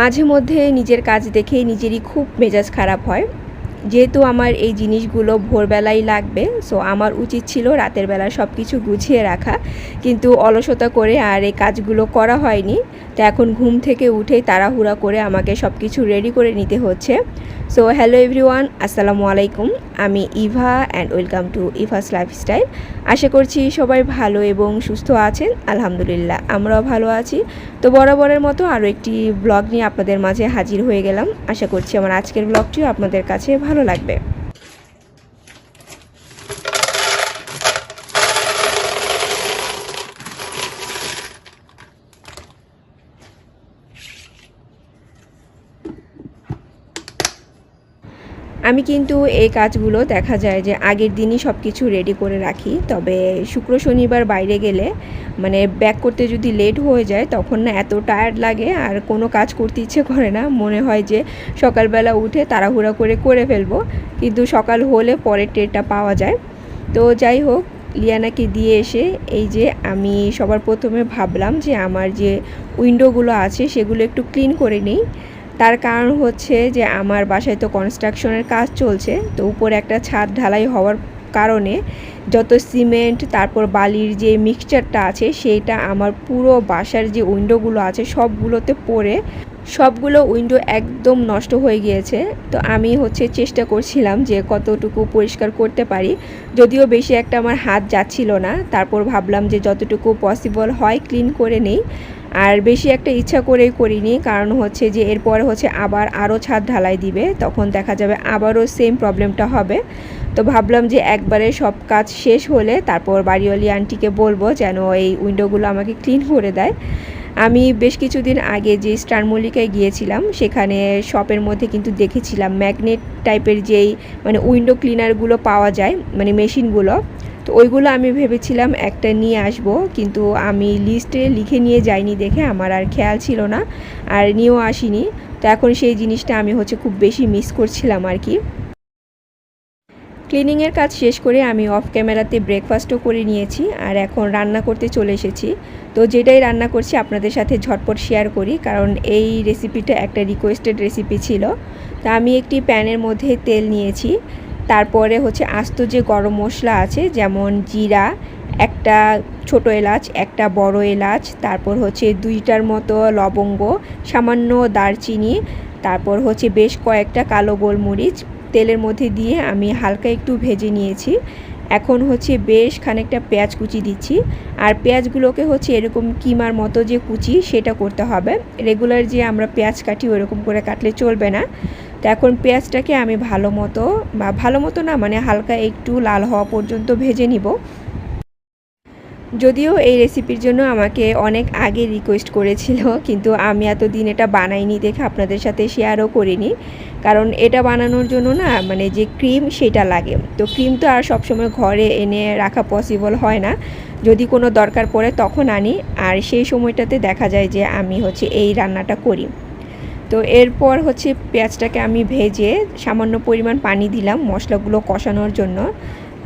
মাঝে মধ্যে নিজের কাজ দেখে নিজেরই খুব মেজাজ খারাপ হয়। যেহেতু আমার এই জিনিসগুলো ভোরবেলাই লাগবে সো আমার উচিত ছিল রাতের বেলা সব কিছু গুছিয়ে রাখা। কিন্তু অলসতা করে আর এই কাজগুলো করা হয়নি। তো এখন ঘুম থেকে উঠে তাড়াহুড়া করে আমাকে সব কিছু রেডি করে নিতে হচ্ছে। সো হ্যালো এভরিওয়ান আসসালামু আলাইকুম আমি Eva and welcome to Eva's lifestyle আশা করছি সবাই ভালো এবং সুস্থ আছেন। আলহামদুলিল্লাহ, আমরাও ভালো আছি। তো বরাবরের মতো আরও একটি ব্লগ নিয়ে আপনাদের মাঝে হাজির হয়ে গেলাম। আশা করছি আমার আজকের ব্লগটিও আপনাদের কাছে ভালো লাগবে। আমি কিন্তু এই কাজগুলো দেখা যায় যে আগের দিনই সব কিছু রেডি করে রাখি। তবে শুক্র শনিবার বাইরে গেলে মানে ব্যাক করতে যদি লেট হয়ে যায়, তখন না এত টায়ার্ড লাগে, আর কোনো কাজ করতে ইচ্ছে করে না। মনে হয় যে সকালবেলা উঠে তাড়াহুড়া করে করে ফেলব। কিন্তু সকাল হলে পরের টেরটা পাওয়া যায়। তো যাই হোক, লিয়ানাকে দিয়ে এসে এই যে আমি সবার প্রথমে ভাবলাম যে আমার যে উইন্ডোগুলো আছে, সেগুলো একটু ক্লিন করে নিই। তার কারণ হচ্ছে যে আমার বাসায় তো কনস্ট্রাকশনের কাজ চলছে, তো উপরে একটা ছাদ ঢালাই হওয়ার কারণে যত সিমেন্ট তারপর বালির যে মিক্সচারটা আছে, সেইটা আমার পুরো বাসার যে উইন্ডোগুলো আছে, সবগুলোতে পড়ে সবগুলো উইন্ডো একদম নষ্ট হয়ে গিয়েছে। তো আমি হচ্ছে চেষ্টা করছিলাম যে কতটুকু পরিষ্কার করতে পারি। যদিও বেশি একটা আমার হাত যাচ্ছিল না। তারপর ভাবলাম যে যতটুকু পসিবল হয় ক্লিন করে নেই। আর বেশি একটা ইচ্ছা করেই করিনি। কারণ হচ্ছে যে এরপরে হচ্ছে আবার আরও ছাদ ঢালাই দিবে। তখন দেখা যাবে আবারও সেম প্রবলেমটা হবে। তো ভাবলাম যে একবারে সব কাজ শেষ হলে তারপর বাড়িওয়ালি আন্টিকে বলব যেন এই উইন্ডোগুলো আমাকে ক্লিন করে দেয়। আমি বেশ কিছুদিন আগে যে স্টার মল্লিকায় গিয়েছিলাম, সেখানে শপের মধ্যে কিন্তু দেখেছিলাম ম্যাগনেট টাইপের যেই মানে উইন্ডো ক্লিনারগুলো পাওয়া যায় মানে মেশিনগুলো। তো ওইগুলো আমি ভেবেছিলাম একটা নিয়ে আসব, কিন্তু আমি লিস্টে লিখে নিয়ে যাইনি দেখে আমার আর খেয়াল ছিল না, আর নিয়েও আসিনি। তো এখন সেই জিনিসটা আমি হচ্ছে খুব বেশি মিস করছিলাম আর কি। ক্লিনিংয়ের কাজ শেষ করে আমি অফ ক্যামেরাতে ব্রেকফাস্টও করে নিয়েছি আর এখন রান্না করতে চলে এসেছি। তো যেটাই রান্না করছি আপনাদের সাথে ঝটপট শেয়ার করি, কারণ এই রেসিপিটা একটা রিকোয়েস্টেড রেসিপি ছিল। তা আমি একটি প্যানের মধ্যে তেল নিয়েছি। তারপরে হচ্ছে আস্ত যে গরম মশলা আছে, যেমন জিরা, একটা ছোট এলাচ, একটা বড় এলাচ, তারপর হচ্ছে দুইটার মতো লবঙ্গ, সামান্য দারচিনি, তারপর হচ্ছে বেশ কয়েকটা কালো গোলমরিচ তেলের মধ্যে দিয়ে আমি হালকা একটু ভেজে নিয়েছি। এখন হচ্ছে বেশ খানিকটা পেঁয়াজ কুচি দিচ্ছি। আর পেঁয়াজগুলোকে হচ্ছে এরকম কিমার মতো যে কুচি, সেটা করতে হবে। রেগুলার যে আমরা পেঁয়াজ কাটি, ওরকম করে কাটলে চলবে না। তো এখন পেঁয়াজটাকে আমি ভালো মতো বা ভালো মতো না মানে হালকা একটু লাল হওয়া পর্যন্ত ভেজে নিব। যদিও এই রেসিপির জন্য আমাকে অনেক আগে রিকোয়েস্ট করেছিল, কিন্তু আমি এতদিন এটা বানাইনি দেখে আপনাদের সাথে শেয়ারও করিনি। কারণ এটা বানানোর জন্য না মানে যে ক্রিম সেটা লাগে। তো ক্রিম তো আর সবসময় ঘরে এনে রাখা পসিবল হয় না। যদি কোনো দরকার পড়ে তখন আনি। আর সেই সময়টাতে দেখা যায় যে আমি হচ্ছে এই রান্নাটা করি। তো এরপর হচ্ছে পেঁয়াজটাকে আমি ভেজে সামান্য পরিমাণ পানি দিলাম মশলাগুলো কষানোর জন্য।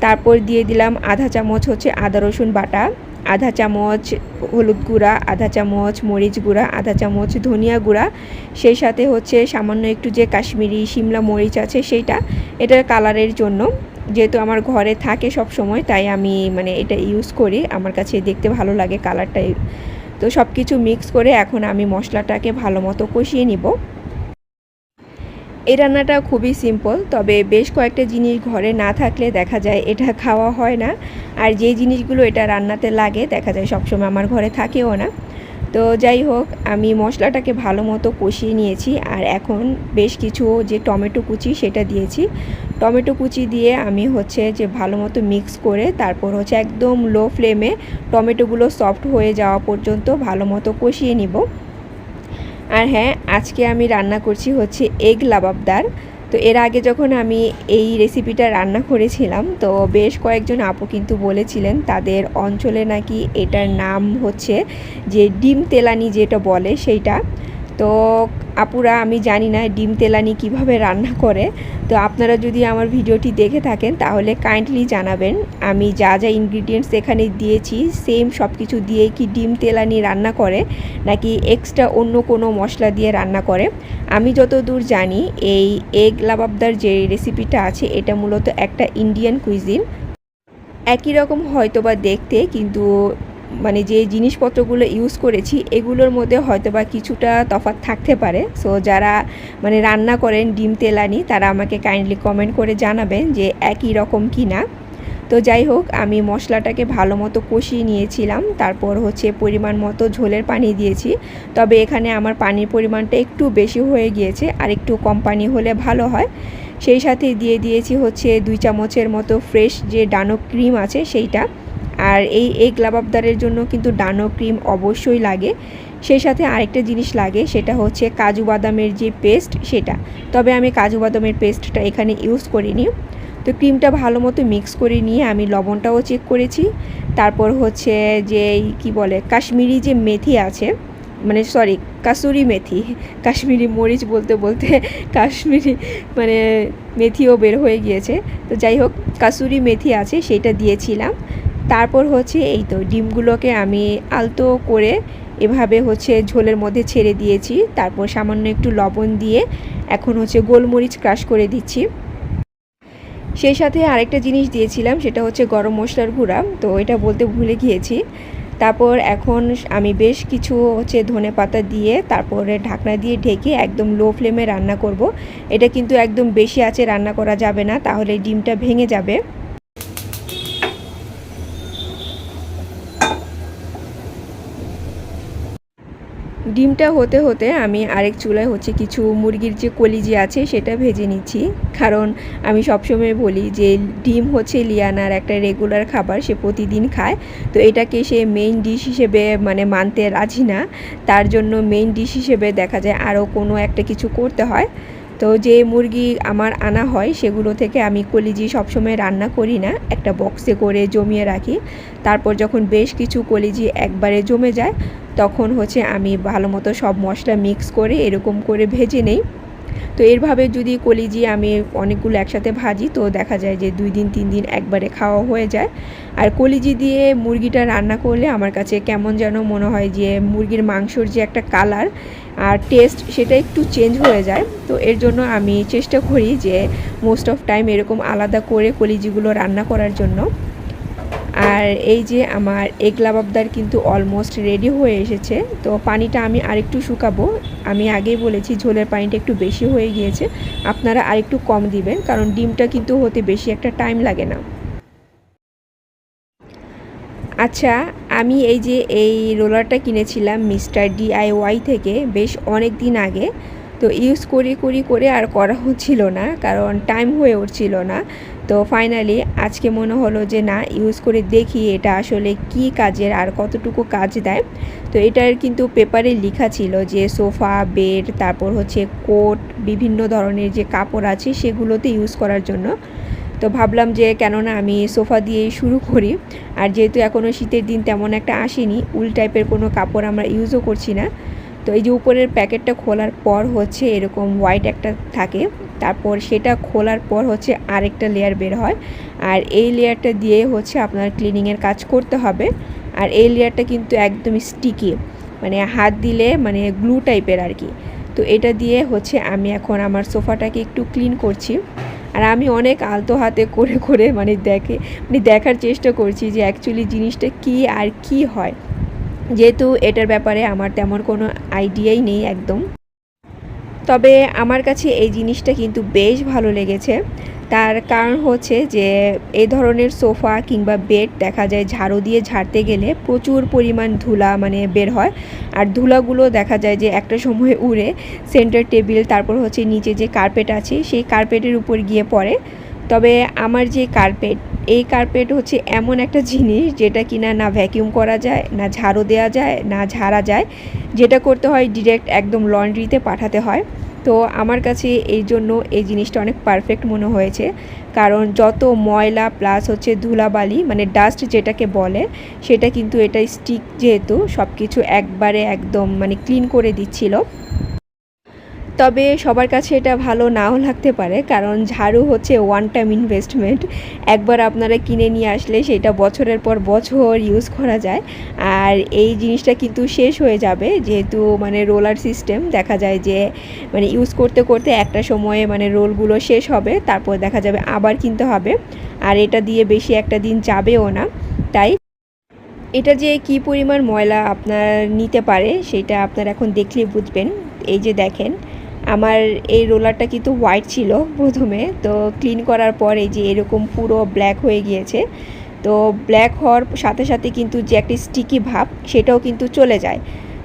তারপর দিয়ে দিলাম আধা চামচ হচ্ছে আদা রসুন বাটা, আধা চামচ হলুদ গুঁড়া, আধা চামচ মরিচ গুঁড়া, আধা চামচ ধনিয়া গুঁড়া, সেই সাথে হচ্ছে সামান্য একটু যে কাশ্মীরি শিমলা মরিচ আছে সেইটা, এটার কালারের জন্য। যেহেতু আমার ঘরে থাকে সব সময় তাই আমি মানে এটা ইউজ করি। আমার কাছে দেখতে ভালো লাগে কালারটা। তো সব কিছু মিক্স করে এখন আমি মশলাটাকে ভালো মতো কষিয়ে নিব। এই রান্নাটা খুবই সিম্পল তবে বেশ কয়েকটা জিনিস ঘরে না থাকলে দেখা যায় এটা খাওয়া হয় না। আর যে জিনিসগুলো এটা রান্নাতে লাগে, দেখা যায় সবসময় আমার ঘরে থাকেও না। তো যাই হোক, আমি মশলাটাকে ভালো মতো কষিয়ে নিয়েছি, আর এখন বেশ কিছু যে টমেটো কুচি সেটা দিয়েছি। টমেটো কুচি দিয়ে আমি হচ্ছে যে ভালো মতো মিক্স করে, তারপর হচ্ছে একদম লো ফ্লেমে টমেটোগুলো সফট হয়ে যাওয়া পর্যন্ত ভালো মতো কষিয়ে নিব। আর হ্যাঁ আজকে আমি রান্না করছি হচ্ছে এগ লাবাবদার। তো এর আগে যখন আমি এই রেসিপিটা রান্না করেছিলাম, তো বেশ কয়েকজন আপু কিন্তু বলেছিলেন তাদের অঞ্চলে নাকি এটার নাম হচ্ছে যে ডিম তেলানি যেটা বলে সেইটা। তো আপুরা, আমি জানি না ডিম তেলানি কীভাবে রান্না করে। তো আপনারা যদি আমার ভিডিওটি দেখে থাকেন, তাহলে কাইন্ডলি জানাবেন। আমি যা যা ইনগ্রিডিয়েন্টস এখানে দিয়েছি সেম সব কিছু দিয়ে কি ডিম তেলানি রান্না করে, নাকি এক্সট্রা অন্য কোনো মশলা দিয়ে রান্না করে। আমি যতদূর জানি, এই এগ লাবাবদার যে রেসিপিটা আছে, এটা মূলত একটা ইন্ডিয়ান কুইজিন একই রকম হয়তো বা দেখতে, কিন্তু মানে যে জিনিসপত্রগুলো ইউজ করেছি, এগুলোর মধ্যে হয়তো বা কিছুটা তফাৎ থাকতে পারে। সো যারা মানে রান্না করেন ডিম তেলানি, তারা আমাকে কাইন্ডলি কমেন্ট করে জানাবেন যে একই রকম কি না তো যাই হোক, আমি মশলাটাকে ভালো মতো কষিয়ে নিয়েছিলাম, তারপর হচ্ছে পরিমাণ মতো ঝোলের পানি দিয়েছি। তবে এখানে আমার পানির পরিমাণটা একটু বেশি হয়ে গিয়েছে, আর একটু কম পানি হলে ভালো হয়। সেই সাথে দিয়ে দিয়েছি হচ্ছে দুই চামচের মতো ফ্রেশ যে ডানো ক্রিম আছে, সেইটা। আর এই এগ লাবাবদারের জন্য কিন্তু ডানো ক্রিম অবশ্যই লাগে। সেই সাথে আরেকটা জিনিস লাগে, সেটা হচ্ছে কাজু বাদামের যে পেস্ট সেটা। তবে আমি কাজু বাদামের পেস্টটা এখানে ইউজ করিনি। তো ক্রিমটা ভালো মতো মিক্স করে নিয়ে আমি লবণটাও চেক করেছি। তারপর হচ্ছে যে কি বলে, কাশ্মীরি যে মেথি আছে মানে সরি কাসুরি মেথি, কাশ্মীরি মরিচ বলতে বলতে কাশ্মীরি মানে মেথিও বের হয়ে গিয়েছে। তো যাই হোক, কাসুরি মেথি আছে, সেটা দিয়েছিলাম। তারপর হচ্ছে এই তো ডিমগুলোকে আমি আলতো করে এভাবে হচ্ছে ঝোলের মধ্যে ছেড়ে দিয়েছি। তারপর সামান্য একটু লবণ দিয়ে এখন হচ্ছে গোলমরিচ ক্রাশ করে দিচ্ছি। সেই সাথে আরেকটা জিনিস দিয়েছিলাম, সেটা হচ্ছে গরম মশলার গুঁড়া। তো এটা বলতে ভুলে গিয়েছি। তারপর এখন আমি বেশ কিছু হচ্ছে ধনে পাতা দিয়ে তারপরে ঢাকনা দিয়ে ঢেকে একদম লো ফ্লেমে রান্না করব। এটা কিন্তু একদম বেশি আছে রান্না করা যাবে না, তাহলে ডিমটা ভেঙে যাবে। ডিমটা হতে হতে আমি আরেক চুলায় হচ্ছে কিছু মুরগির যে কলিজি আছে সেটা ভেজে নিচ্ছি। কারণ আমি সবসময় বলি যে ডিম হচ্ছে লিয়ানার একটা রেগুলার খাবার, সে প্রতিদিন খায়। তো এটাকে সে মেইন ডিশ হিসেবে মানে মানতে রাজি না। তার জন্য মেইন ডিশ হিসেবে দেখা যায় আরও কোনো একটা কিছু করতে হয়। তো যে মুরগি আমার আনা হয় সেগুলো থেকে আমি কলিজি সবসময় রান্না করি না, একটা বক্সে করে জমিয়ে রাখি। তারপর যখন বেশ কিছু কলিজি একবারে জমে যায় তখন হচ্ছে আমি ভালো মতো সব মশলা মিক্স করে এরকম করে ভেজে নেই। তো এরভাবে যদি কলিজি আমি অনেকগুলো একসাথে ভাজি, তো দেখা যায় যে দুই দিন, তিন দিন একবারে খাওয়া হয়ে যায়। আর কলিজি দিয়ে মুরগিটা রান্না করলে আমার কাছে কেমন যেন মনে হয় যে মুরগির মাংসর যে একটা কালার আর টেস্ট সেটা একটু চেঞ্জ হয়ে যায়। তো এর জন্য আমি চেষ্টা করি যে মোস্ট অফ টাইম এরকম আলাদা করে কলিজিগুলো রান্না করার জন্য। আর এই যে আমার এগ লাবাবদার কিন্তু অলমোস্ট রেডি হয়ে এসেছে, তো পানিটা আমি আরেকটু শুকাবো। আমি আগেই বলেছি ঝোলের পানিটা একটু বেশি হয়ে গিয়েছে, আপনারা আরেকটু কম দিবেন, কারণ ডিমটা কিন্তু হতে বেশি একটা টাইম লাগে না। আচ্ছা আমি এই যে এই রোলারটা কিনেছিলাম মিস্টার ডিআইওয়াই থেকে বেশ অনেক দিন আগে, তো ইউজ করি করি করে আর করা হচ্ছিল না, কারণ টাইম হয়ে উঠছিল না। তো ফাইনালি আজকে মনে হলো যে না ইউজ করে দেখি এটা আসলে কি কাজের আর কতটুকু কাজ দেয়। তো এটার কিন্তু পেপারে লেখা ছিল যে সোফা বেড তারপর হচ্ছে কোট বিভিন্ন ধরনের যে কাপড় আছে সেগুলোতে ইউজ করার জন্য। তো ভাবলাম যে কেননা আমি সোফা দিয়েই শুরু করি, আর যেহেতু এখনও শীতের দিন তেমন একটা আসেনি, উল টাইপের কোনো কাপড় আমরা ইউজও করছি না। তো এই যে উপরের প্যাকেটটা খোলার পর হচ্ছে এরকম হোয়াইট একটা থাকে। তারপর সেটা খোলার পর হচ্ছে আরেকটা লেয়ার বের হয়। আর এই লেয়ারটা দিয়ে হচ্ছে আপনার ক্লিনিংয়ের কাজ করতে হবে। আর এই লেয়ারটা কিন্তু একদম স্টিকি মানে হাত দিলে মানে গ্লু টাইপের আর কি তো এটা দিয়ে হচ্ছে আমি এখন আমার সোফাটাকে একটু ক্লিন করছি। আর আমি অনেক আলতো হাতে করে করে মানে দেখে মানে দেখার চেষ্টা করছি যে অ্যাকচুয়ালি জিনিসটা কি আর কি হয়। যেহেতু এটার ব্যাপারে আমার তেমন কোনো আইডিয়াই নেই একদম। তবে আমার কাছে এই জিনিসটা কিন্তু বেশ ভালো লেগেছে। তার কারণ হচ্ছে যে, এই ধরনের সোফা কিংবা বেড দেখা যায় ঝাড়ু দিয়ে ঝাড়তে গেলে প্রচুর পরিমাণ ধুলা মানে বের হয়। আর ধুলাগুলো দেখা যায় যে একটা সময় উড়ে, সেন্টার টেবিল, তারপর হচ্ছে নিচে যে কার্পেট আছে, সেই কার্পেটের উপর গিয়ে পড়ে। তবে আমার যে কার্পেট এই কার্পেট হচ্ছে এমন একটা জিনিস যেটা কিনা না ভ্যাকিউম করা যায়, না ঝাড়ু দেওয়া যায়, না ঝাড়া যায়, যেটা করতে হয় ডিরেক্ট একদম লন্ড্রিতে পাঠাতে হয়। তো আমার কাছে এই জন্য এই জিনিসটা অনেক পারফেক্ট মনে হয়েছে। কারণ যত ময়লা প্লাস হচ্ছে ধুলাবালি মানে ডাস্ট যেটাকে বলে, সেটা কিন্তু এটা স্টিক যেহেতু সব কিছু একবারে একদম মানে ক্লিন করে দিচ্ছিল। তবে সবার কাছে এটা ভালো নাও লাগতে পারে, কারণ ঝাড়ু হচ্ছে ওয়ান টাইম ইনভেস্টমেন্ট একবার আপনারা কিনে নিয়ে আসলে সেটা বছরের পর বছর ইউজ করা যায়। আর এই জিনিসটা কিন্তু শেষ হয়ে যাবে, যেহেতু মানে রোলার সিস্টেম দেখা যায় যে মানে ইউজ করতে করতে একটা সময়ে মানে রোলগুলো শেষ হবে, তারপর দেখা যাবে আবার কিনতে হবে। আর এটা দিয়ে বেশি একটা দিন যাবেও না। তাই এটা যে কি পরিমাণ ময়লা আপনার নিতে পারে, সেটা আপনার এখন দেখলেই বুঝবেন। এই যে দেখেন আমার এই রোলারটা কিন্তু হোয়াইট ছিল প্রথমে, তো ক্লিন করার পরে যে এরকম পুরো ব্ল্যাক হয়ে গিয়েছে, তো ব্ল্যাক হওয়ার সাথে সাথে কিন্তু যে একটি স্টিকি ভাব, সেটাও কিন্তু চলে যায়।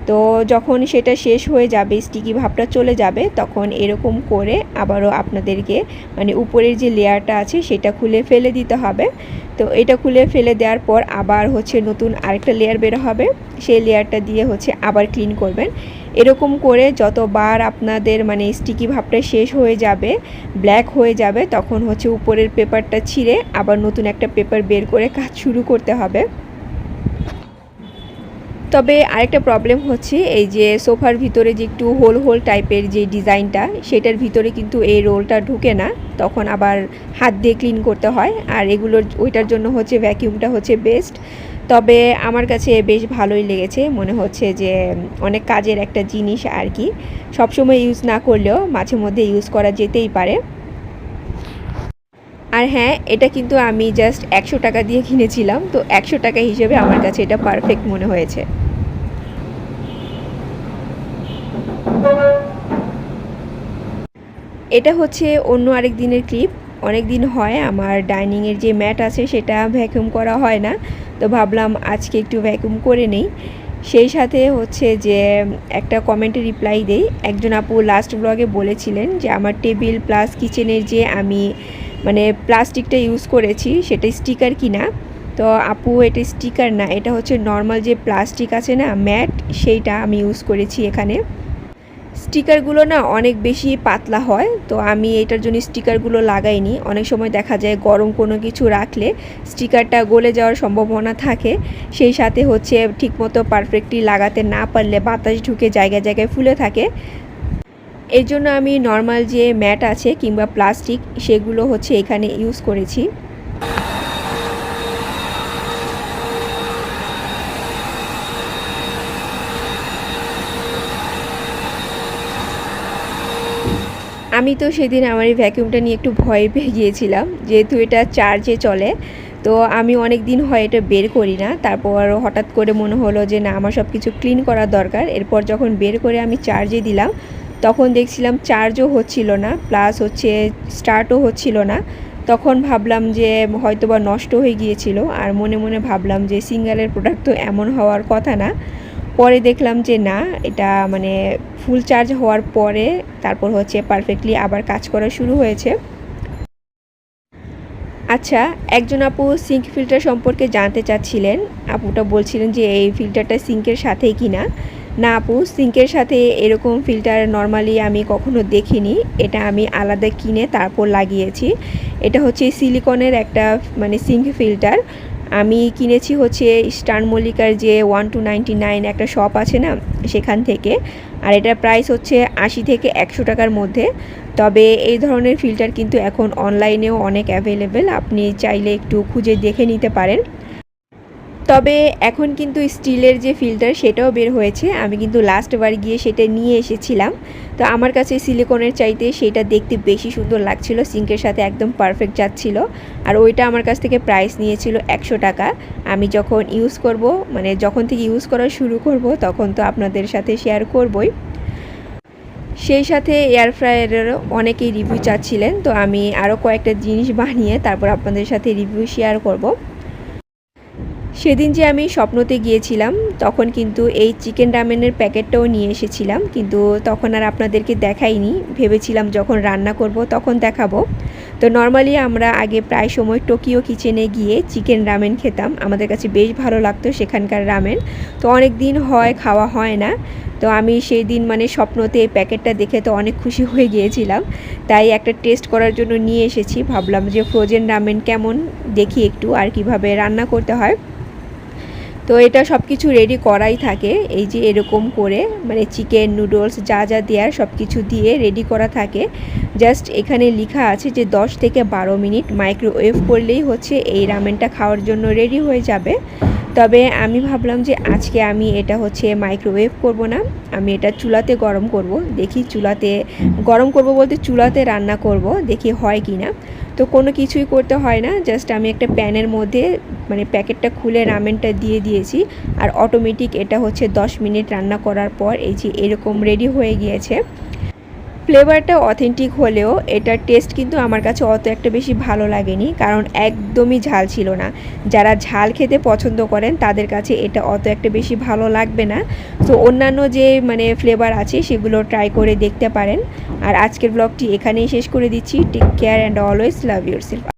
তো যখন সেটা শেষ হয়ে যাবে স্টিকি ভাবটা চলে যাবে, তখন এরকম করে আবারও আপনাদেরকে মানে উপরের যে লেয়ারটা আছে সেটা খুলে ফেলে দিতে হবে। তো এটা খুলে ফেলে দেওয়ার পর আবার হচ্ছে নতুন আরেকটা লেয়ার বের হবে। সেই লেয়ারটা দিয়ে হচ্ছে আবার ক্লিন করবেন। এরকম করে যতবার আপনাদের মানে স্টিকি ভাবটা শেষ হয়ে যাবে ব্ল্যাক হয়ে যাবে, তখন হচ্ছে উপরের পেপারটা ছিঁড়ে আবার নতুন একটা পেপার বের করে কাজ শুরু করতে হবে। তবে আরেকটা প্রবলেম হচ্ছে, এই যে সোফার ভিতরে যে একটু হোল হোল টাইপের যে ডিজাইনটা, সেটার ভিতরে কিন্তু এই রোলটা ঢুকে না। তখন আবার হাত দিয়ে ক্লিন করতে হয়। আর এগুলোর, ওইটার জন্য হচ্ছে ভ্যাকিউমটা হচ্ছে বেস্ট তবে আমার কাছে বেশ ভালোই লেগেছে। মনে হচ্ছে যে অনেক কাজের একটা জিনিস আর কি। সবসময় ইউজ না করলেও মাঝে মধ্যে ইউজ করা যেতেই পারে। আর হ্যাঁ এটা কিন্তু আমি জাস্ট একশো টাকা দিয়ে কিনেছিলাম, তো একশো টাকা হিসেবে আমার কাছে এটা পারফেক্ট মনে হয়েছে। এটা হচ্ছে অন্য আরেক দিনের ক্লিপ অনেক দিন হয় আমার ডাইনিংয়ের যে ম্যাট আছে সেটা ভ্যাকুম করা হয় না, তো ভাবলাম আজকে একটু ভ্যাকুম করে নেই। সেই সাথে হচ্ছে যে একটা কমেন্টে রিপ্লাই দেই। একজন আপু লাস্ট ব্লগে বলেছিলেন যে, আমার টেবিল প্লাস কিচেনের যে আমি মানে প্লাস্টিকটা ইউজ করেছি, সেটা স্টিকার কিনা। তো আপু, এটা স্টিকার না, এটা হচ্ছে নর্মাল যে প্লাস্টিক আছে না ম্যাট সেইটা আমি ইউজ করেছি এখানে। স্টিকারগুলো না অনেক বেশি পাতলা হয়, তো আমি এটার জন্য স্টিকারগুলো লাগাইনি। অনেক সময় দেখা যায় গরম কোনো কিছু রাখলে স্টিকারটা গলে যাওয়ার সম্ভাবনা থাকে। সেই সাথে হচ্ছে ঠিকমতো পারফেক্টলি লাগাতে না পারলে বাতাস ঢুকে জায়গায় জায়গায় ফুলে থাকে। এর জন্য আমি নর্মাল যে ম্যাট আছে কিংবা প্লাস্টিক সেগুলো হচ্ছে এখানে ইউজ করেছি। আমি তো সেদিন আমার এই ভ্যাকিউমটা নিয়ে একটু ভয় পেয়ে গিয়েছিলাম, যেহেতু এটা চার্জে চলে, তো আমি অনেক দিন হয় এটা বের করি না। তারপর হঠাৎ করে মনে হলো যে না, আমার সব কিছু ক্লিন করার দরকার। এরপর যখন বের করে আমি চার্জে দিলাম তখন দেখছিলাম চার্জও হচ্ছিল না প্লাস হচ্ছে স্টার্টও হচ্ছিল না। তখন ভাবলাম যে হয়তো বা নষ্ট হয়ে গিয়েছিল, আর মনে মনে ভাবলাম যে সিঙ্গারের প্রোডাক্ট তো এমন হওয়ার কথা না। পরে দেখলাম যে না, এটা মানে ফুল চার্জ হওয়ার পরে তারপর হচ্ছে পারফেক্টলি আবার কাজ করা শুরু হয়েছে। আচ্ছা একজন আপু সিঙ্ক ফিল্টার সম্পর্কে জানতে চাচ্ছিলেন। আপুটা বলছিলেন যে এই ফিল্টারটা সিঙ্কের সাথেই কিনা। না আপু, সিঙ্কের সাথে এরকম ফিল্টার নর্মালি আমি কখনো দেখিনি। এটা আমি আলাদা কিনে তারপর লাগিয়েছি। এটা হচ্ছে সিলিকনের একটা মানে সিঙ্ক ফিল্টার। আমি কিনেছি হচ্ছে স্টার মল্লিকার যে ওয়ান টু নাইন একটা শপ আছে না, সেখান থেকে। আর এটার প্রাইস হচ্ছে আশি থেকে একশো টাকার মধ্যে। তবে এই ধরনের ফিল্টার কিন্তু এখন অনলাইনেও অনেক অ্যাভেলেবেল আপনি চাইলে একটু খুঁজে দেখে নিতে পারেন। তবে এখন কিন্তু স্টিলের যে ফিল্টার সেটাও বের হয়েছে। আমি কিন্তু লাস্টবার গিয়ে সেটা নিয়ে এসেছিলাম। তো আমার কাছে সিলিকনের চাইতে সেটা দেখতে বেশি সুন্দর লাগছিল। সিঙ্কের সাথে একদম পারফেক্ট যাচ্ছিল। আর ওইটা আমার কাছ থেকে প্রাইস নিয়েছিল একশো টাকা। আমি যখন ইউজ করব মানে যখন থেকে ইউজ করা শুরু করব, তখন তো আপনাদের সাথে শেয়ার করবই। সেই সাথে এয়ার ফ্রায়ারেরও অনেকেই রিভিউ চাচ্ছিলেন। তো আমি আরও কয়েকটা জিনিস বানিয়ে তারপর আপনাদের সাথে রিভিউ শেয়ার করব। সেদিন যে আমি স্বপ্নতে গিয়েছিলাম, তখন কিন্তু এই চিকেন রামেনের প্যাকেটটাও নিয়ে এসেছিলাম, কিন্তু তখন আর আপনাদেরকে দেখাইনি। ভেবেছিলাম যখন রান্না করব তখন দেখাবো। তো নর্মালি আমরা আগে প্রায় সময় টোকিও কিচেনে গিয়ে চিকেন রামেন খেতাম। আমাদের কাছে বেশ ভালো লাগতো সেখানকার রামেন। তো অনেক দিন হয়, খাওয়া হয় না। তো আমি সেই দিন মানে স্বপ্নতে এই প্যাকেটটা দেখে তো অনেক খুশি হয়ে গিয়েছিলাম। তাই একটা টেস্ট করার জন্য নিয়ে এসেছি। ভাবলাম যে ফ্রোজেন রামেন কেমন, দেখি একটু আর কীভাবে রান্না করতে হয়। তো এটা সব কিছু রেডি করাই থাকে। এই যে এরকম করে মানে চিকেন নুডলস যা যা দেওয়ার সব কিছু দিয়ে রেডি করা থাকে। জাস্ট এখানে লেখা আছে যে 10 থেকে বারো মিনিট মাইক্রোওয়েভ করলেই হচ্ছে এই রামেনটা খাওয়ার জন্য রেডি হয়ে যাবে। তবে আমি ভাবলাম যে আজকে আমি এটা হচ্ছে মাইক্রোওয়েভ করব না। আমি এটা চুলাতে গরম করব। দেখি চুলাতে, গরম করব বলতে চুলাতে রান্না করব, দেখি হয় কি না তো কোনো কিছুই করতে হয় না। জাস্ট আমি একটা প্যানের মধ্যে মানে প্যাকেটটা খুলে রামেনটা দিয়ে দিয়েছি। আর অটোমেটিক এটা হচ্ছে 10 মিনিট রান্না করার পর এই যে এরকম রেডি হয়ে গিয়েছে। ফ্লেভারটা অথেন্টিক হলেও এটার টেস্ট কিন্তু আমার কাছে অত একটা বেশি ভালো লাগেনি, কারণ একদমই ঝাল ছিল না। যারা ঝাল খেতে পছন্দ করেন, তাদের কাছে এটা অত একটা বেশি ভালো লাগবে না। তো অন্যান্য যে মানে ফ্লেভার আছে, সেগুলো ট্রাই করে দেখতে পারেন। আর আজকের ব্লগটি এখানেই শেষ করে দিচ্ছি। Take care and always love yourself